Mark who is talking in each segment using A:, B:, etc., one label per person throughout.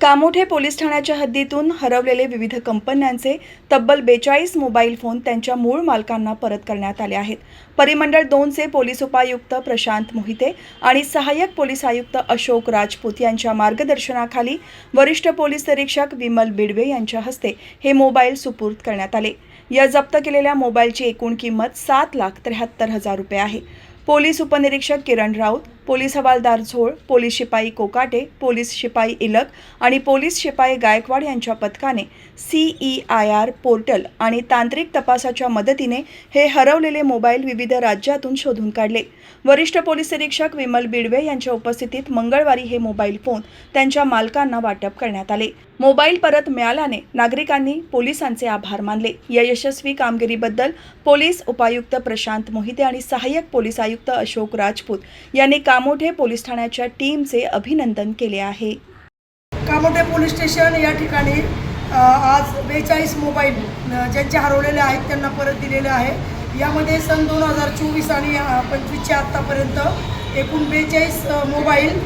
A: Kamothe police ठाण्याच्या हद्दीतून हरवलेले विविध कंपन्यांचे तब्बल बेचाळीस मोबाईल फोन त्यांच्या मूळ मालकांना परत करण्यात आले आहेत. परिमंडळ दोनचे पोलीस उपायुक्त प्रशांत मोहिते आणि सहाय्यक पोलीस आयुक्त अशोक राजपूत यांच्या मार्गदर्शनाखाली वरिष्ठ पोलीस निरीक्षक विमल बिडवे यांच्या हस्ते हे मोबाईल सुपूर्द करण्यात आले. या जप्त केलेल्या मोबाईलची एकूण किंमत सात लाख त्र्याहत्तर हजार रुपये आहे. पोलीस उपनिरीक्षक किरण राऊत पोलीस हवालदार झोळ पोलीस शिपाई कोकाटे पोलीस शिपाई इलक आणि पोलीस शिपाई गायकवाड यांच्या पथकाने सीई आय आर पोर्टल आणि तांत्रिक तपासाच्या मदतीने हे हरवलेले मोबाईल विविध राज्यातून शोधून काढले. वरिष्ठ पोलीस निरीक्षक विमल बिडवे यांच्या उपस्थितीत मंगळवारी हे मोबाईल फोन त्यांच्या मालकांना वाटप करण्यात आले. मोबाईल परत मिळाल्याने नागरिकांनी पोलिसांचे आभार मानले. या यशस्वी कामगिरीबद्दल पोलीस उपायुक्त प्रशांत मोहिते आणि सहाय्यक पोलीस आयुक्त अशोक राजपूत यांनी कामोठे पोलीस ठाण्याच्या टीमचे अभिनंदन केले आहे.
B: कामोठे पोलीस स्टेशन या ठिकाणी आज बेचाळीस मोबाईल ज्यांचे हरवलेले आहेत त्यांना परत दिलेले आहे. यामध्ये सन दोन हजार चोवीस आणि पंचवीसचे पंचवीसच्या आत्तापर्यंत एकूण बेचाळीस mobile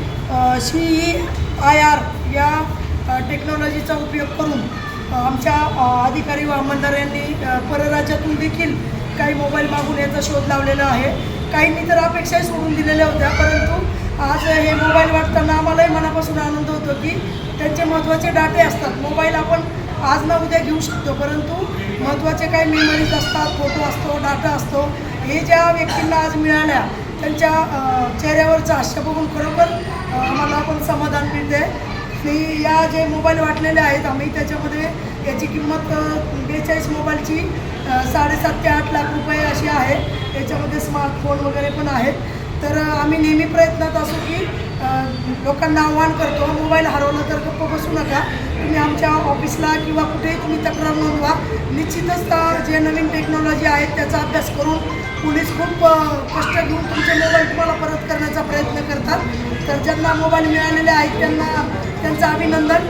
B: C E I R या टेक्नॉलॉजीचा उपयोग करून आमच्या अधिकारी व अंमलदार यांनी परराज्यातून देखील काही मोबाईल मागून याचा शोध लावलेला आहे. काहींनी तर अपेक्षाही सोडून दिलेल्या होत्या परंतु आज हे मोबाईल वाटताना आम्हालाही मनापासून आनंद होतो की त्यांचे महत्त्वाचे डाटे असतात. मोबाईल आपण आज ना उद्या घेऊ शकतो परंतु महत्त्वाचे काही मेमरीज असतात फोटो असतो डाटा असतो हे ज्या व्यक्तींना आज मिळाल्या त्यांच्या चेहऱ्यावरचा चेहऱ्यावरचं हास्य बघून खरोखर आम्हाला पण समाधान मिळते की या जे मोबाईल वाटलेले आहेत आम्ही त्याच्यामध्ये याची किंमत बेचाळीस मोबाईलची साडेसात ते आठ लाख रुपये अशी आहे. याच्यामध्ये स्मार्टफोन वगैरे पण आहेत. तर आम्ही नेहमी प्रयत्नात असू की लोकांना आव्हान करतो मोबाईल हरवला तर गप्प बसू नका. तुम्ही आमच्या ऑफिसला किंवा कुठेही तुम्ही तक्रार नोंदवा. निश्चितच जे नवीन टेक्नॉलॉजी आहेत त्याचा अभ्यास करून पोलीस खूप कष्ट घेऊन तुमचे मोबाईल तुम्हाला परत करण्याचा प्रयत्न करतात. तर ज्यांना मोबाईल मिळालेले आहेत त्यांना त्यांचं अभिनंदन.